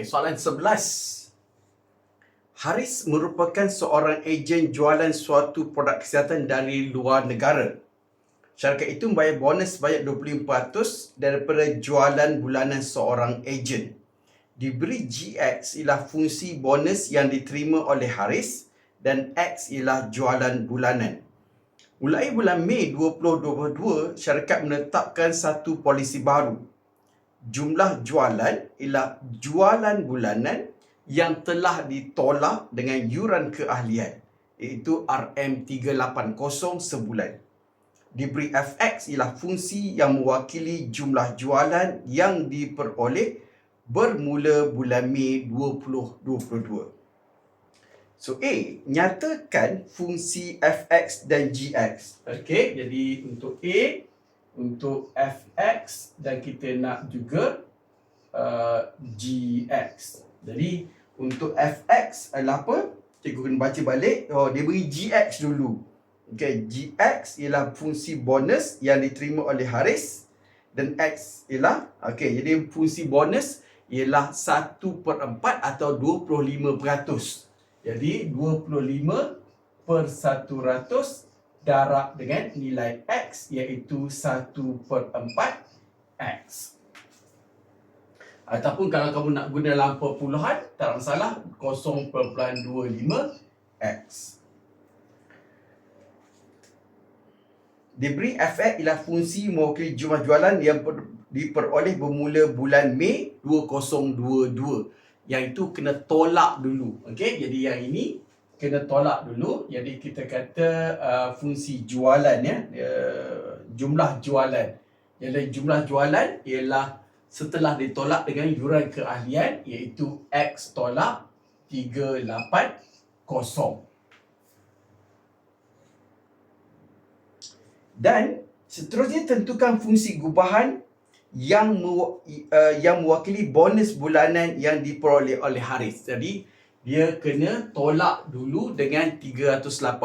Okay, soalan 11. Haris merupakan seorang ejen jualan suatu produk kesihatan dari luar negara. Syarikat itu membayar bonus sebanyak 25% daripada jualan bulanan seorang ejen. Diberi GX ialah fungsi bonus yang diterima oleh Haris dan X ialah jualan bulanan. Mulai bulan Mei 2022, syarikat menetapkan satu polisi baru. Jumlah jualan ialah jualan bulanan yang telah ditolak dengan yuran keahlian iaitu RM380 sebulan. Diberi FX ialah fungsi yang mewakili jumlah jualan yang diperoleh bermula bulan Mei 2022. So A, nyatakan fungsi fx dan gx. Okey, jadi untuk A, untuk fx dan kita nak juga uh, gx. Jadi untuk fx adalah apa? Cikgu kena baca balik. Oh, dia beri gx dulu. Okey, gx ialah fungsi bonus yang diterima oleh Haris dan x ialah okey, jadi fungsi bonus ialah 1 per 4 atau 25%. Jadi 25 per 100 darab dengan nilai X iaitu 1 per 4 X. Ataupun kalau kamu nak guna dalam perpuluhan, tak masalah 0.25 X. Diberi FX ialah fungsi mewakili jumlah jualan yang diperoleh bermula bulan Mei 2022 yang itu kena tolak dulu. Okey, jadi yang ini kena tolak dulu. Jadi kita kata uh, fungsi jualan ya, uh, jumlah jualan. Ialah jumlah jualan ialah setelah ditolak dengan yuran keahlian iaitu X tolak 380. Dan seterusnya tentukan fungsi gubahan uh, yang mewakili bonus bulanan yang diperoleh oleh Haris. Jadi dia kena tolak dulu dengan 380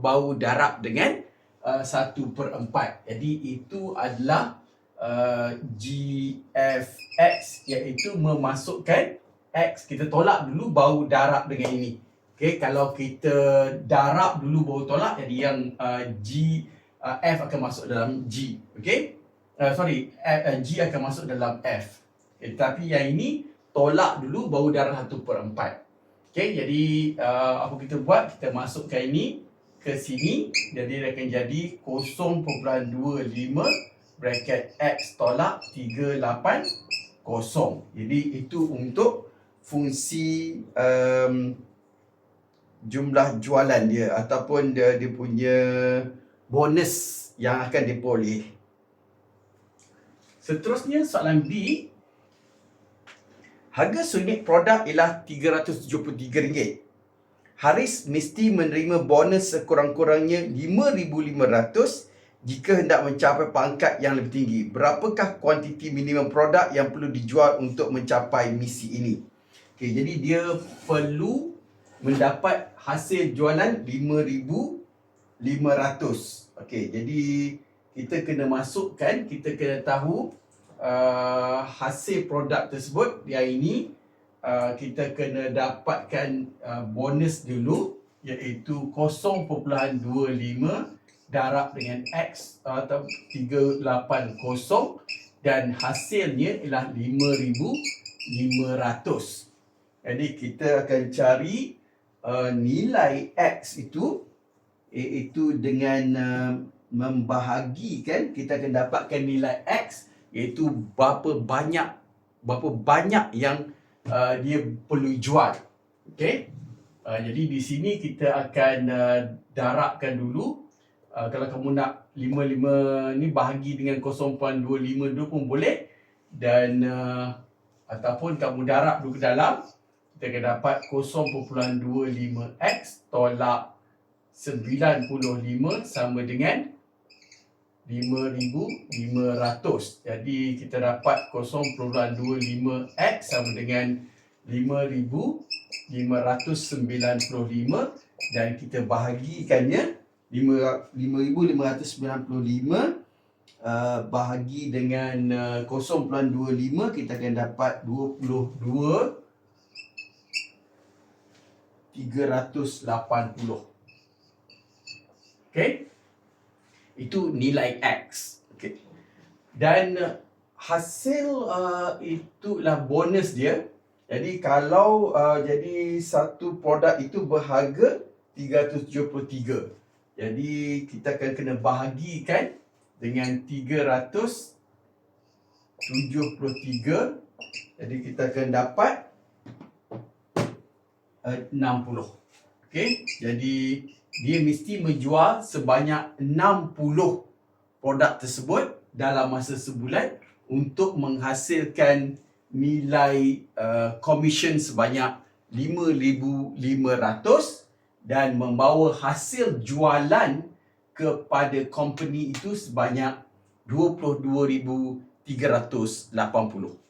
baru darab dengan uh, 1 per 4. Jadi itu adalah uh, GFX iaitu memasukkan X. Kita tolak dulu baru darab dengan ini. Okay, kalau kita darab dulu baru tolak jadi yang uh, G uh, F akan masuk dalam G. Okay uh, sorry, F, uh, G akan masuk dalam F. Okay, tapi yang ini tolak dulu baru darah 1 per 4. Okay, jadi uh, apa kita buat? Kita masukkan ini ke sini. Jadi dia akan jadi 0.25 bracket X tolak 380. Jadi itu untuk fungsi um, jumlah jualan dia ataupun dia, dia punya bonus yang akan diperoleh. Seterusnya soalan B. Harga unit produk ialah RM373. Haris mesti menerima bonus sekurang-kurangnya RM5,500 jika hendak mencapai pangkat yang lebih tinggi. Berapakah kuantiti minimum produk yang perlu dijual untuk mencapai misi ini? Okay, jadi dia perlu mendapat hasil jualan RM5,500. Okay, jadi kita kena masukkan, kita kena tahu uh, hasil produk tersebut. Yang ini uh, kita kena dapatkan uh, bonus dulu iaitu 0.25 darab dengan X atau 380 dan hasilnya ialah 5500. Jadi kita akan cari uh, nilai X itu iaitu dengan uh, membahagikan kita akan dapatkan nilai X iaitu berapa banyak berapa banyak yang uh, dia perlu jual. Okey. Uh, jadi di sini kita akan uh, darabkan dulu uh, kalau kamu nak 55 ni bahagi dengan 0.25 dulu pun boleh dan uh, ataupun kamu darab dulu ke dalam kita akan dapat 0.25x tolak 95 sama dengan 5500. Jadi kita dapat 0.25x sama dengan 5595 dan kita bahagikannya 5595 uh, bahagi dengan uh, 0.25 kita akan dapat 22 Okay? Itu nilai X. Okay. Dan uh, hasil uh, itulah bonus dia. Jadi kalau uh, jadi satu produk itu berharga 373. Jadi kita akan kena bahagikan dengan 373. Jadi kita akan dapat uh, 60. Okey. Jadi dia mesti menjual sebanyak 60 produk tersebut dalam masa sebulan untuk menghasilkan nilai uh, sebanyak 5500 dan membawa hasil jualan kepada company itu sebanyak 22380.